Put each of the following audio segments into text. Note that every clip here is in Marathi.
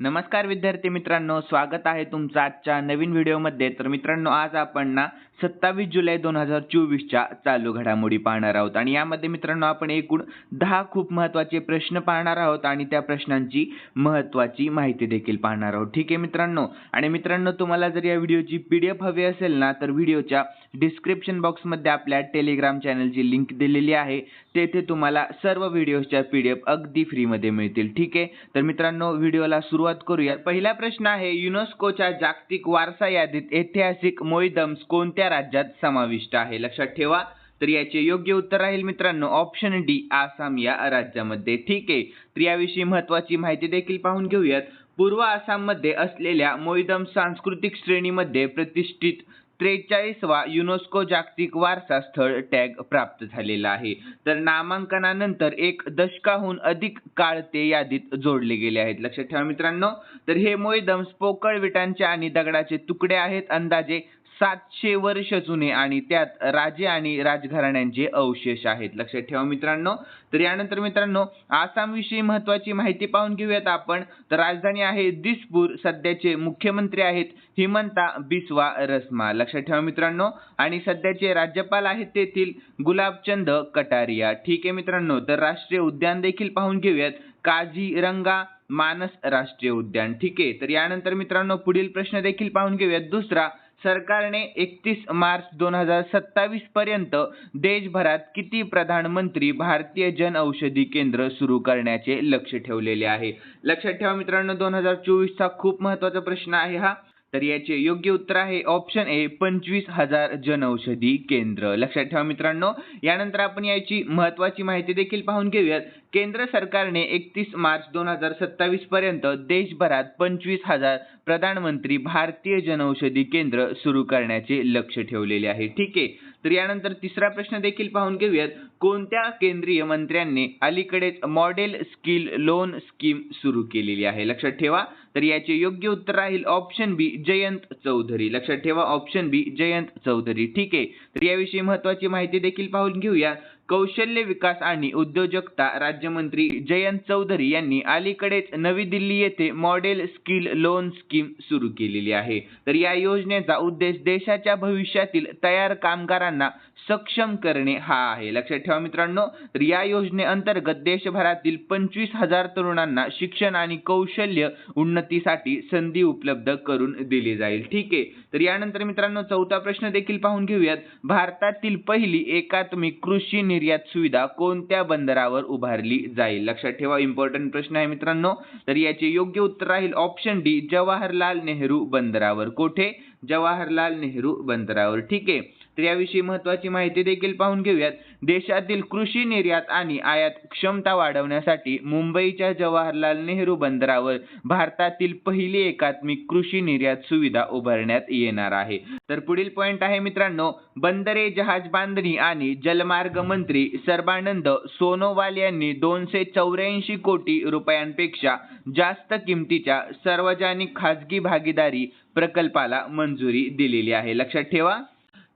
नमस्कार विद्यार्थी मित्रांनो स्वागत आहे तुमचं आजच्या नवीन व्हिडिओमध्ये. तर मित्रांनो आज आपण ना सत्तावीस जुलै दोन हजार चोवीसच्या चालू घडामोडी पाहणार आहोत. आणि यामध्ये मित्रांनो आपण एकूण दहा खूप महत्त्वाचे प्रश्न पाहणार आहोत आणि त्या प्रश्नांची महत्त्वाची माहिती देखील पाहणार आहोत. ठीक आहे मित्रांनो? आणि मित्रांनो तुम्हाला जर या व्हिडिओची पी डी एफ हवी असेल ना तर व्हिडिओच्या डिस्क्रिप्शन बॉक्समध्ये आपल्या टेलिग्राम चॅनलची लिंक दिलेली आहे. तेथे तुम्हाला सर्व व्हिडिओच्या पी डी एफ अगदी फ्रीमध्ये मिळतील. ठीक आहे? तर मित्रांनो व्हिडिओला सुरू सुरुवात करूया पहिला प्रश्न आहे युनेस्कोच्या जागतिक वारसा यादीत ऐतिहासिक मोईदम्स कोणत्या राज्यात समाविष्ट आहे? लक्षात ठेवा. तर याचे योग्य उत्तर राहील मित्रांनो ऑप्शन डी आसाम या राज्यामध्ये. ठीक आहे. तर याविषयी महत्वाची माहिती देखील पाहून घेऊयात. पूर्व आसाममध्ये असलेल्या मोईदम सांस्कृतिक श्रेणीमध्ये प्रतिष्ठित त्रेचाळीसवा युनेस्को जागतिक वारसा स्थळ टॅग प्राप्त झालेला आहे. तर नामांकनानंतर एक दशकाहून अधिक काळ ते यादीत जोडले गेले आहेत. लक्षात ठेवा मित्रांनो. तर हे मोईदम्स पोकळ विटांचे आणि दगडाचे तुकडे आहेत. अंदाजे सातशे वर्ष जुने आणि त्यात राजे आणि राजघराण्यांचे अवशेष आहेत. लक्षात ठेवा मित्रांनो. तर यानंतर मित्रांनो आसामविषयी महत्वाची माहिती पाहून घेऊयात आपण. तर राजधानी आहे दिसपूर. सध्याचे मुख्यमंत्री आहेत हिमंता बिस्वा रस्मा. लक्षात ठेवा मित्रांनो. आणि सध्याचे राज्यपाल आहेत तेथील गुलाबचंद कटारिया. ठीक आहे मित्रांनो. तर राष्ट्रीय उद्यान देखील पाहून घेऊयात. काझीरंगा मानस राष्ट्रीय उद्यान. ठीक आहे. तर यानंतर मित्रांनो पुढील प्रश्न देखील पाहून घेऊयात. दुसरा सरकारने एकतीस मार्च दोन हजार सत्तावीस पर्यंत देशभरात किती प्रधानमंत्री भारतीय जन औषधी केंद्र सुरू करण्याचे लक्ष ठेवलेले आहे? लक्षात ठेवा मित्रांनो दोन हजार चोवीसचा खूप महत्त्वाचा प्रश्न आहे हा. तर याचे योग्य उत्तर आहे ऑप्शन ए पंचवीस हजार जनौषधी केंद्र. लक्षात ठेवा मित्रांनो यानंतर आपण याची महत्वाची माहिती देखील पाहून घेऊयात. केंद्र सरकारने एकतीस मार्च दोन हजार सत्तावीस पर्यंत देशभरात पंचवीस हजार प्रधानमंत्री भारतीय जनौषधी केंद्र सुरू करण्याचे लक्ष ठेवलेले आहे. ठीक आहे. तर यानंतर तिसरा प्रश्न देखील पाहून घेऊयात. कोणत्या केंद्रीय मंत्र्यांनी अलीकडेच मॉडेल स्किल लोन स्कीम सुरू केलेली आहे? लक्षात ठेवा. तर याचे योग्य उत्तर राहील ऑप्शन बी जयंत चौधरी. लक्षात ठेवा ऑप्शन बी जयंत चौधरी. ठीक आहे. तर याविषयी महत्वाची माहिती देखील पाहून घेऊया. कौशल्य विकास आणि उद्योजकता राज्यमंत्री जयंत चौधरी यांनी अलीकडेच नवी दिल्ली येथे मॉडेल स्किल लोन स्कीम सुरू केलेली आहे. तर या योजनेचा उद्देश देशाच्या भविष्यातील तयार कामगारांना सक्षम करणे हा आहे. लक्षात ठेवा मित्रांनो तर या योजनेअंतर्गत देशभरातील पंचवीस हजार तरुणांना शिक्षण आणि कौशल्य उन्नतीसाठी संधी उपलब्ध करून दिली जाईल. ठीक आहे. तर यानंतर मित्रांनो चौथा प्रश्न देखील पाहून घेऊयात. भारतातील पहिली एकात्मिक कृषी निर्यात सुविधा कोणत्या बंदरावर उभारली जाईल? लक्षात ठेवा इम्पॉर्टंट प्रश्न आहे मित्रांनो. तर याचे योग्य उत्तर राहील ऑप्शन डी जवाहरलाल नेहरू बंदरावर. कोठे? जवाहरलाल नेहरू बंदरावर. ठीक आहे. तर याविषयी महत्वाची माहिती देखील पाहून घेऊयात. देशातील कृषी निर्यात आणि आयात क्षमता वाढवण्यासाठी मुंबईच्या जवाहरलाल नेहरू बंदरावर भारतातील पहिली एकात्मिक कृषी निर्यात सुविधा उभारण्यात येणार आहे. तर पुढील पॉइंट आहे मित्रांनो बंदरे जहाज बांधणी आणि जलमार्ग मंत्री सर्बानंद सोनोवाल यांनी दोनशे चौऱ्याऐंशी कोटी रुपयांपेक्षा जास्त किमतीच्या सार्वजनिक खाजगी भागीदारी प्रकल्पाला मंजुरी दिलेली आहे. लक्षात ठेवा.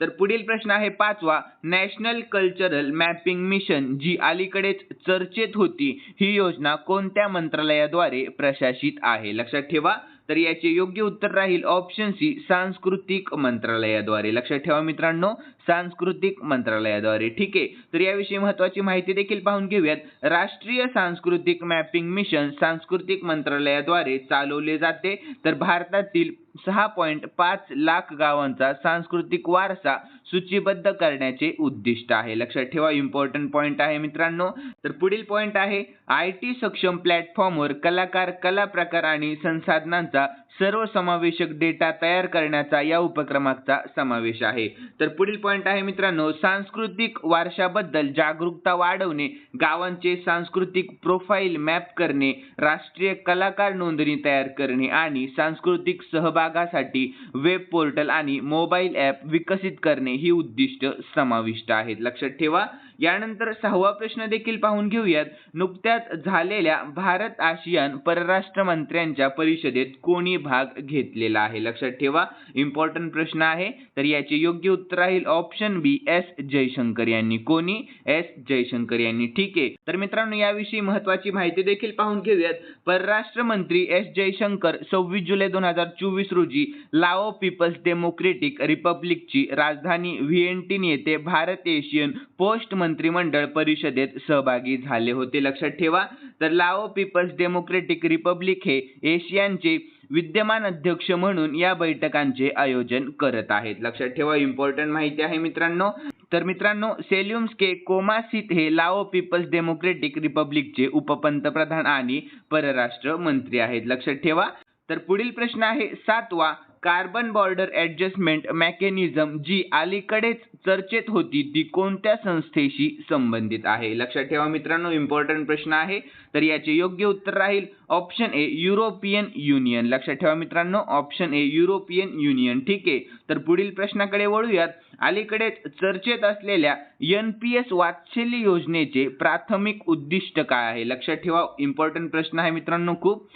तर पुढील प्रश्न आहे पाचवा. नॅशनल कल्चरल मॅपिंग मिशन जी अलीकडेच चर्चेत होती ही योजना कोणत्या मंत्रालयाद्वारे प्रशासित आहे? लक्षात ठेवा. तर याचे योग्य उत्तर राहील ऑप्शन सी सांस्कृतिक मंत्रालयाद्वारे. लक्षात ठेवा मित्रांनो. सांस्कृतिक मंत्रालयाद्वारे. ठीक आहे. तर याविषयी महत्वाची माहिती देखील पाहून घेऊयात. राष्ट्रीय सांस्कृतिक मॅपिंग मिशन सांस्कृतिक मंत्रालयाद्वारे चालवले जाते. तर भारतातील सहा पॉईंट पाच लाख गावांचा सांस्कृतिक वारसा सूचीबद्ध करण्याचे उद्दिष्ट आहे. लक्षात ठेवा इम्पॉर्टंट पॉईंट आहे मित्रांनो. तर पुढील पॉईंट आहे आय टी सक्षम प्लॅटफॉर्मवर कलाकार कला प्रकार आणि संसाधनांचा सर्वसमावेशक डेटा तयार करण्याचा या उपक्रमाचा समावेश आहे. तर पुढील पॉईंट आहे मित्रांनो सांस्कृतिक वारशाबद्दल जागरूकता वाढवणे गावांचे सांस्कृतिक प्रोफाईल मॅप करणे राष्ट्रीय कलाकार नोंदणी तयार करणे आणि सांस्कृतिक सहभागासाठी वेब पोर्टल आणि मोबाईल ॲप विकसित करणे ही उद्दिष्ट समाविष्ट आहेत. लक्षात ठेवा यानंतर सहावा प्रश्न देखील पाहून घेऊयात. नुकत्याच झालेल्या भारत आशियान परराष्ट्र मंत्र्यांच्या परिषदेत कोणी भाग घेतलेला आहे? लक्षात ठेवा इम्पॉर्टंट प्रश्न आहे. तर याचे योग्य उत्तर राहील ऑप्शन बी एस जयशंकर यांनी. कोणी? एस जयशंकर यांनी. ठीक आहे. तर मित्रांनो याविषयी महत्वाची माहिती देखील पाहून घेऊयात. परराष्ट्र मंत्री एस जयशंकर सव्वीस जुलै दोन हजार चोवीस रोजी लाओ पीपल्स डेमोक्रेटिक रिपब्लिकची राजधानी व्हिएंटिन येथे भारत एशियन पोस्ट मंत्रिमंडळ परिषदेत सहभागी झाले होते. लक्षात ठेवा तर लाओ पीपल्स डेमोक्रेटिक रिपब्लिक हे एशियानचे विद्यमान अध्यक्ष म्हणून या बैठकांचे आयोजन करत आहेत. लक्षात ठेवा इम्पॉर्टंट माहिती आहे मित्रांनो. तर मित्रांनो सेल्युम्सके कोमासित हे लाओ पीपल्स डेमोक्रेटिक रिपब्लिकचे उपपंतप्रधान आणि परराष्ट्र मंत्री आहेत. लक्षात ठेवा. तर पुढील प्रश्न आहे सातवा कार्बन बॉर्डर ऍडजस्टमेंट मेकॅनिझम जी अलीकडेच चर्चेत होती ती कोणत्या संस्थेशी संबंधित आहे? लक्षात ठेवा मित्रांनो इम्पॉर्टंट प्रश्न आहे. तर याचे योग्य उत्तर राहील ऑप्शन ए युरोपियन युनियन लक्षात ठेवा मित्रांनो ऑप्शन ए युरोपियन युनियन ठीक आहे? तर पुढील प्रश्नाकडे वळूयात. अलीकडेच चर्चेत असलेल्या एन पी एस वात्सल्य योजनेचे प्राथमिक उद्दिष्ट काय आहे? लक्षात ठेवा इम्पॉर्टंट प्रश्न आहे मित्रांनो खूप.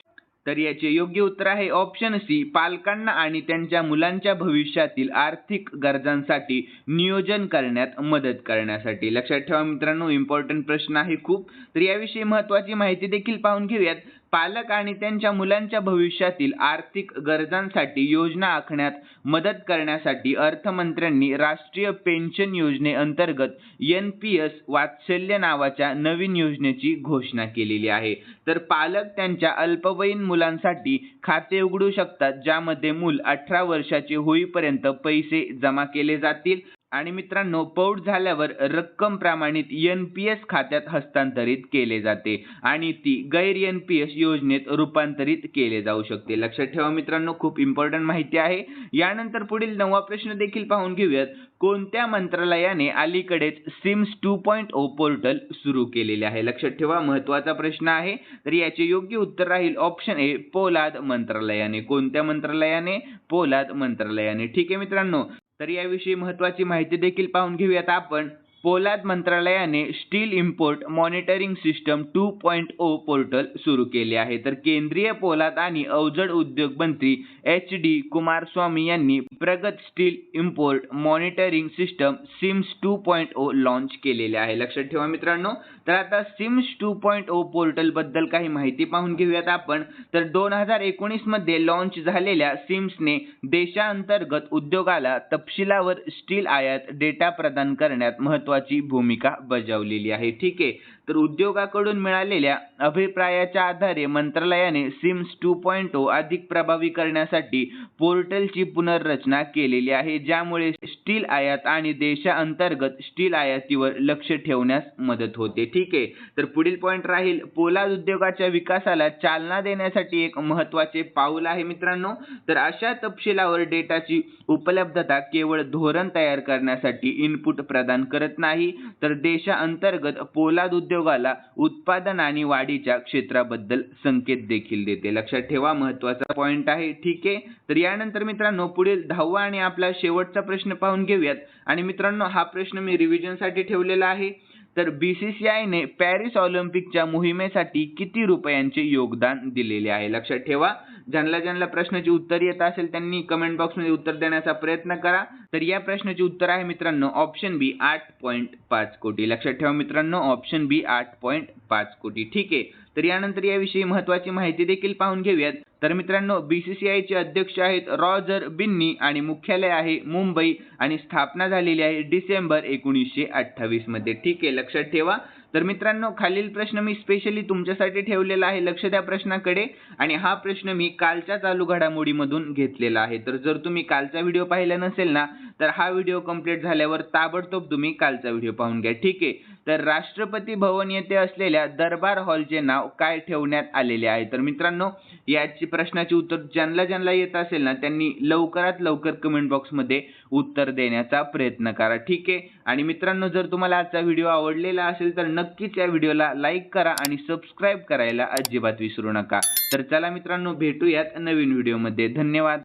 तर याचे योग्य उत्तर आहे ऑप्शन सी पालकांना आणि त्यांच्या मुलांच्या भविष्यातील आर्थिक गरजांसाठी नियोजन करण्यात मदत करण्यासाठी. लक्षात ठेवा मित्रांनो इम्पॉर्टंट प्रश्न आहे खूप. तर याविषयी महत्वाची माहिती देखील पाहून घेऊयात. पालक आणि त्यांच्या मुलांच्या भविष्यातील आर्थिक गरजांसाठी योजना आखण्यात मदत करण्यासाठी अर्थमंत्र्यांनी राष्ट्रीय पेन्शन योजनेअंतर्गत एन पी एस वात्सल्य नावाच्या नवीन योजनेची घोषणा केलेली आहे. तर पालक त्यांच्या अल्पवयीन मुलांसाठी खाते उघडू शकतात ज्यामध्ये मूल अठरा वर्षाचे होईपर्यंत पैसे जमा केले जातील. आणि मित्रांनो पौढ झाल्यावर रक्कम प्रमाणित एन पी एस खात्यात हस्तांतरित केले जाते आणि ती गैर एन पी एस योजनेत रूपांतरित केले जाऊ शकते. लक्षात ठेवा मित्रांनो खूप इम्पॉर्टंट माहिती आहे. यानंतर पुढील नववा प्रश्न देखील पाहून घेऊयात. कोणत्या मंत्रालयाने अलीकडेच SIMS two point O portal सुरू केलेले आहे? लक्षात ठेवा महत्त्वाचा प्रश्न आहे. तर याचे योग्य उत्तर राहील ऑप्शन ए पोलाद मंत्रालयाने. कोणत्या मंत्रालयाने? पोलाद मंत्रालयाने. ठीक आहे मित्रांनो. तर याविषयी महत्वाची माहिती देखील पाहून घेऊयात आपण. पोलाद मंत्रालयाने steel import monitoring system two point O portal सुरू केले आहे. तर केंद्रीय पोलाद आणि अवजड उद्योग मंत्री एच डी कुमारस्वामी यांनी प्रगत steel import monitoring system SIMS two point O launch केलेले आहे. लक्षात ठेवा मित्रांनो. तर आता सिम्स टू पॉईंट ओ पोर्टलबद्दल काही माहिती पाहून घेऊयात आपण. तर दोन हजार एकोणीसमध्ये लॉन्च झालेल्या सिम्सने देशांतर्गत उद्योगाला तपशिलावर स्टील आयात डेटा प्रदान करण्यात महत्वाची भूमिका बजावलेली आहे. ठीक आहे. तर उद्योगाकडून मिळालेल्या अभिप्रायाच्या आधारे मंत्रालयाने सिम्स टू पॉईंट ओ अधिक प्रभावी करण्यासाठी पोर्टलची पुनर्रचना केलेली आहे ज्यामुळे स्टील आयात आणि देशांतर्गत स्टील आयातीवर लक्ष ठेवण्यास मदत होते. ठीक आहे तर पुढील पॉईंट राहील. पोलाद उद्योगाच्या विकासाला चालना देण्यासाठी एक महत्त्वाचे पाऊल आहे मित्रांनो. तर अशा तपशिलावर डेटाची उपलब्धता केवळ धोरण तयार करण्यासाठी इनपुट प्रदान करत नाही. तर देशांतर्गत पोलाद उद्योग उद्योगाला उत्पादन आणि वाढीच्या क्षेत्राबद्दल संकेत देखील देते. लक्षात ठेवा महत्त्वाचा पॉईंट आहे. ठीक आहे? तर यानंतर मित्रांनो पुढील दहावा आणि आपला शेवटचा प्रश्न पाहून घेऊयात. आणि मित्रांनो हा प्रश्न मी रिव्हिजनसाठी ठेवलेला आहे. तर बीसीसीआयने पॅरिस ऑलिम्पिकच्या मोहिमेसाठी किती रुपयांचे योगदान दिलेले आहे? लक्षात ठेवा. ज्यांना ज्यांना प्रश्नाची उत्तर येत असेल त्यांनी कमेंट बॉक्समध्ये उत्तर देण्याचा प्रयत्न करा. तर या प्रश्नाचे उत्तर आहे मित्रांनो ऑप्शन बी आठ पॉईंट पाच कोटी. लक्षात ठेवा मित्रांनो ऑप्शन बी आठ पॉईंट पाच कोटी. ठीक आहे. तर यानंतर याविषयी महत्वाची माहिती देखील पाहून घेऊयात. तर मित्रांनो बीसीसीआयचे अध्यक्ष आहेत रॉजर बिन्नी आणि मुख्यालय आहे मुंबई आणि स्थापना झालेली आहे डिसेंबर एकोणीसशे अठ्ठावीसमध्ये. ठीक आहे लक्षात ठेवा. तर मित्रांनो खालील प्रश्न मी स्पेशली तुमच्यासाठी ठेवलेला आहे. लक्ष द्या प्रश्नाकडे. आणि हा प्रश्न मी कालच्या चालू घडामोडीमधून घेतलेला आहे. तर जर तुम्ही कालचा व्हिडिओ पाहिला नसेल ना तर हा व्हिडिओ कंप्लीट झाल्यावर ताबडतोब तुम्ही कालचा व्हिडिओ पाहून घ्या. ठीक आहे? तर राष्ट्रपती भवन येथे असलेल्या दरबार हॉलचे नाव काय ठेवण्यात आलेले आहे? तर मित्रांनो याची प्रश्नाची उत्तर ज्यांना ज्यांना येत असेल ना त्यांनी लवकरात लवकर कमेंट बॉक्समध्ये उत्तर देण्याचा प्रयत्न करा. ठीक आहे? आणि मित्रांनो जर तुम्हाला आजचा व्हिडिओ आवडलेला असेल तर नक्कीच या व्हिडिओला लाईक करा आणि सबस्क्राईब करायला अजिबात विसरू नका. तर चला मित्रांनो भेटूयात नवीन व्हिडिओमध्ये धन्यवाद.